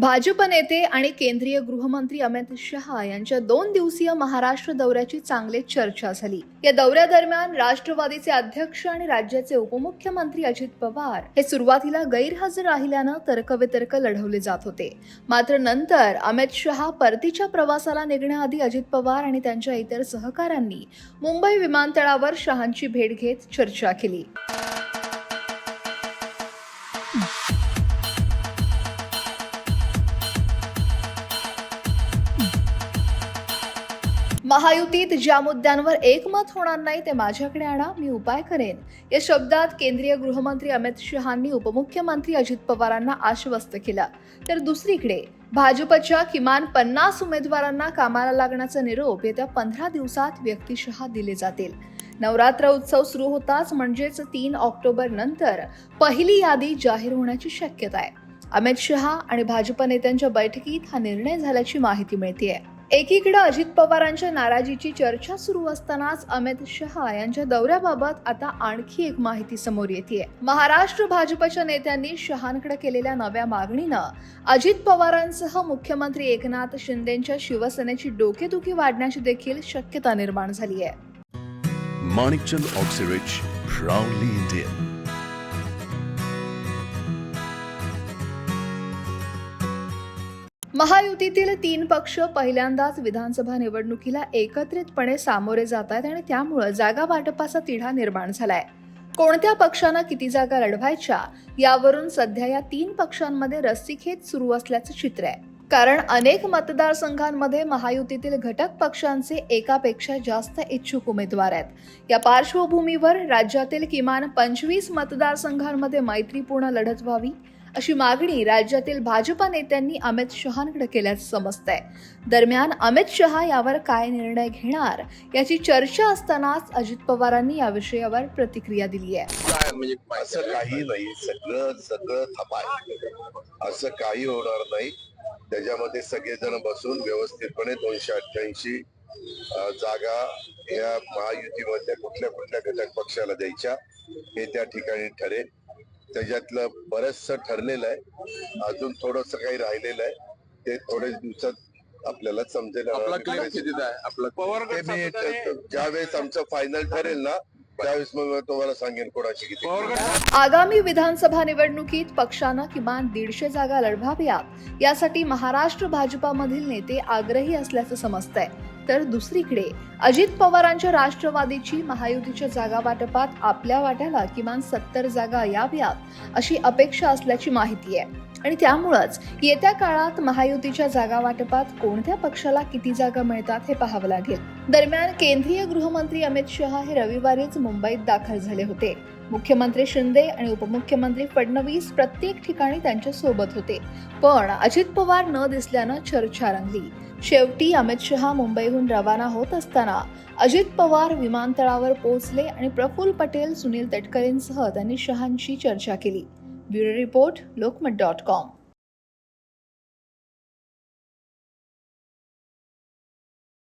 भाजप नेते आणि केंद्रीय गृहमंत्री अमित शहा यांच्या दोन दिवसीय महाराष्ट्र दौऱ्याची चांगली चर्चा झाली. या दौऱ्यादरम्यान राष्ट्रवादीचे अध्यक्ष आणि राज्याचे उपमुख्यमंत्री अजित पवार हे सुरुवातीला गैरहजर राहिल्यानं तर्कवितर्क लढवले जात होते. मात्र नंतर अमित शहा परतीच्या प्रवासाला निघण्याआधी अजित पवार आणि त्यांच्या इतर सहकाऱ्यांनी मुंबई विमानतळावर शहांची भेट घेत चर्चा केली. महायुतीत ज्या मुद्द्यांवर एकमत होणार नाही ते माझ्याकडे आणा मी उपाय करेन. या शब्दात केंद्रीय गृहमंत्री अमित शहांनी उपमुख्यमंत्री अजित पवारांना आश्वस्त केलं. तर दुसरीकडे भाजपच्या किमान पन्नास उमेदवारांना कामाला लागण्याचा निरोप येत्या पंधरा दिवसात व्यक्तिशः दिले जातील. नवरात्र उत्सव सुरू होताच म्हणजेच तीन ऑक्टोबर नंतर पहिली यादी जाहीर होण्याची शक्यता आहे. अमित शहा आणि भाजप नेत्यांच्या बैठकीत हा निर्णय झाल्याची माहिती मिळतेय. एकीकडे अजित पवारांच्या नाराजीची चर्चा सुरू असतानाच अमित शहा यांच्या दौऱ्याबाबत आता आणखी एक माहिती समोर येते महाराष्ट्र भाजपच्या नेत्यांनी शहांकडे केलेल्या नव्या मागणीनं अजित पवारांसह मुख्यमंत्री एकनाथ शिंदेच्या शिवसेनेची डोकेदुखी वाढण्याची देखील शक्यता निर्माण झाली आहे Manikchand महायुतीतील तीन पक्ष पहिल्यांदाच विधानसभा निवडणुकीला एकत्रितपणे सामोरे जात आहेत आणि त्यामुळं जागा वाटपाचा तिढा निर्माण झालाय. कोणत्या पक्षानं किती जागा लढवायच्या यावरून सध्या या तीन पक्षांमध्ये रस्सीखेच सुरू असल्याचं चित्र आहे. कारण अनेक मतदारसंघांमध्ये महायुतीतील घटक पक्षांचे एकापेक्षा जास्त इच्छुक उमेदवार आहेत. या पार्श्वभूमीवर राज्यातील किमान पंचवीस मतदारसंघांमध्ये मैत्रीपूर्ण लढत व्हावी अशी मागणी राज्यातील भाजपा नेत्यांनी अमित शहांकडे केल्याचं समजतंय. दरम्यान अमित शहा यावर काय निर्णय घेणार याची चर्चा असतानाच अजित पवारांनी या विषयावर प्रतिक्रिया दिली आहे. काय म्हणजे असं काही नाही. सगळं सगळं थपाय असं काही होणार नाही. त्याच्यामध्ये सगळेजण बसून व्यवस्थितपणे दोनशे अठ्ठ्याऐंशी जागा या महायुतीमधल्या कुठल्या कुठल्या घटक पक्षाला द्यायच्या हे त्या ठिकाणी ठरेल. त्याच्यातलं बरचसं ठरलेलं आहे. अजून थोडस काही राहिलेलं आहे. ते थोड्याच दिवसात आपल्याला समजेल. ज्यावेळेस आमचं फायनल ठरेल ना त्यावेळेस मग तुम्हाला सांगेन कोणाची किती आगामी विधानसभा निवडणुकीत पक्षानं किमान दीडशे जागा लढवाव्यात. यासाठी महाराष्ट्र भाजपामधील नेते आग्रही असल्याचं समजतंय. तर दुसरीकडे. अजित पवारांच्या राष्ट्रवादीची महायुतीच्या जागा वाटपात आपल्या वाट्याला किमान सत्तर जागा याव्यात अशी अपेक्षा असल्याची माहिती आहे. आणि त्यामुळंच येत्या काळात महायुतीच्या जागा वाटपात कोणत्या पक्षाला किती जागा मिळतात हे पाहावं लागेल. दरम्यान केंद्रीय गृहमंत्री अमित शहा हे रविवारीच मुंबईत दाखल झाले होते. मुख्यमंत्री शिंदे आणि उपमुख्यमंत्री फडणवीस प्रत्येक ठिकाणी त्यांच्यासोबत होते. पण अजित पवार न दिसल्यानं चर्चा रंगली. शेवटी अमित शहा मुंबईहून रवाना होत असताना अजित पवार विमानतळावर पोहोचले आणि प्रफुल्ल पटेल सुनील तटकरेंसह त्यांनी शहांशी चर्चा केली. Bureau report Lokmat dot com.